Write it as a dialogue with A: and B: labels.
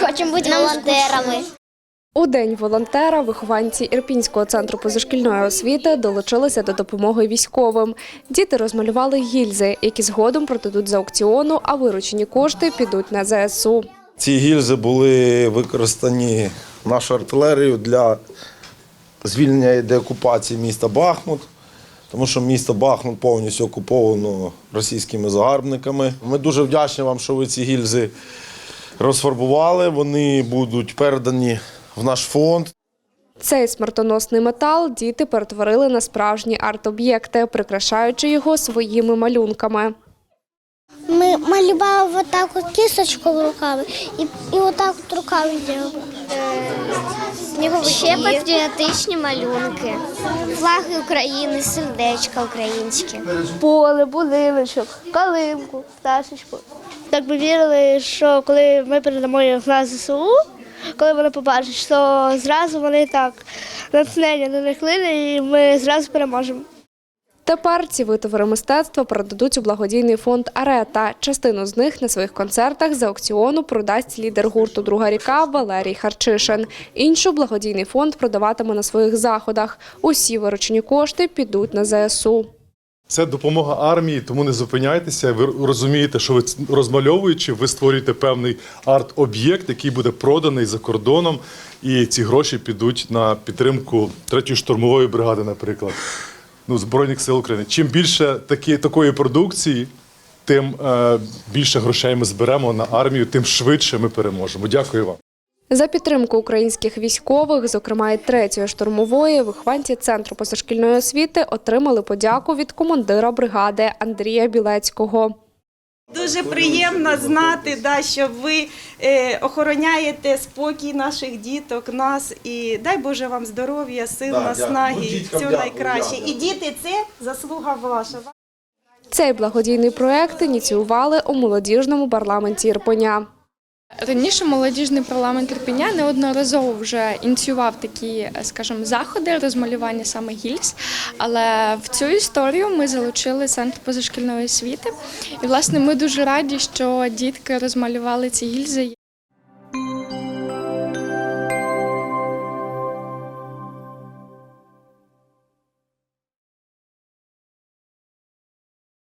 A: хочемо бути волонтерами.
B: У день волонтера вихованці Ірпінського центру позашкільної освіти долучилися до допомоги військовим. Діти розмалювали гільзи, які згодом продадуть з аукціону, а виручені кошти підуть на ЗСУ.
C: Ці гільзи були використані нашою артилерією для звільнення і деокупації міста Бахмут, тому що місто Бахмут повністю окуповано російськими загарбниками. Ми дуже вдячні вам, що ви ці гільзи розфарбували. Вони будуть передані в наш фонд.
B: Цей смертоносний метал діти перетворили на справжні арт-об'єкти, прикрашаючи його своїми малюнками.
A: Ми малювали вот так от кісточку в рукави і, і отак от рукави робили. Ще патріотичні малюнки. Флаги України, сердечка українське.
D: поле, будиночок, калинку, пташечку. Так ми вірили, що коли ми передамо їх на ЗСУ, коли вони побачать, що зразу вони так натхнення на них і ми зразу переможемо.
B: Тепер ці витвори мистецтва продадуть у благодійний фонд Арета. Частину з них на своїх концертах з аукціону продасть лідер гурту Друга ріка Валерій Харчишин. Іншу благодійний фонд продаватиме на своїх заходах. Усі виручені кошти підуть на ЗСУ.
E: Це допомога армії, тому не зупиняйтеся. Ви розумієте, що ви розмальовуючи, ви створюєте певний арт-об'єкт, який буде проданий за кордоном, і ці гроші підуть на підтримку третьої штурмової бригади, наприклад, ну, Збройних сил України. Чим більше такі, такої продукції, тим е, більше грошей ми зберемо на армію, тим швидше ми переможемо. Дякую вам.
B: За підтримку українських військових, зокрема і третьої штурмової, вихованці центру позашкільної освіти отримали подяку від командира бригади Андрія Білецького.
F: Дуже приємно знати, да, що ви е, охороняєте спокій наших діток, нас і дай Боже вам здоров'я, сил,
C: Да,
F: наснаги.
C: Ну, діткам
F: найкраще.
C: дякую.
F: І діти, це заслуга ваша.
B: Цей благодійний проект ініціювали у молодіжному парламенті Ірпеня.
G: Раніше молодіжний парламент Ірпеня неодноразово вже ініціював такі, е, скажімо, заходи розмалювання саме гільз. Але в цю історію ми залучили центр позашкільної освіти. І власне ми дуже раді, що дітки розмалювали ці гільзи.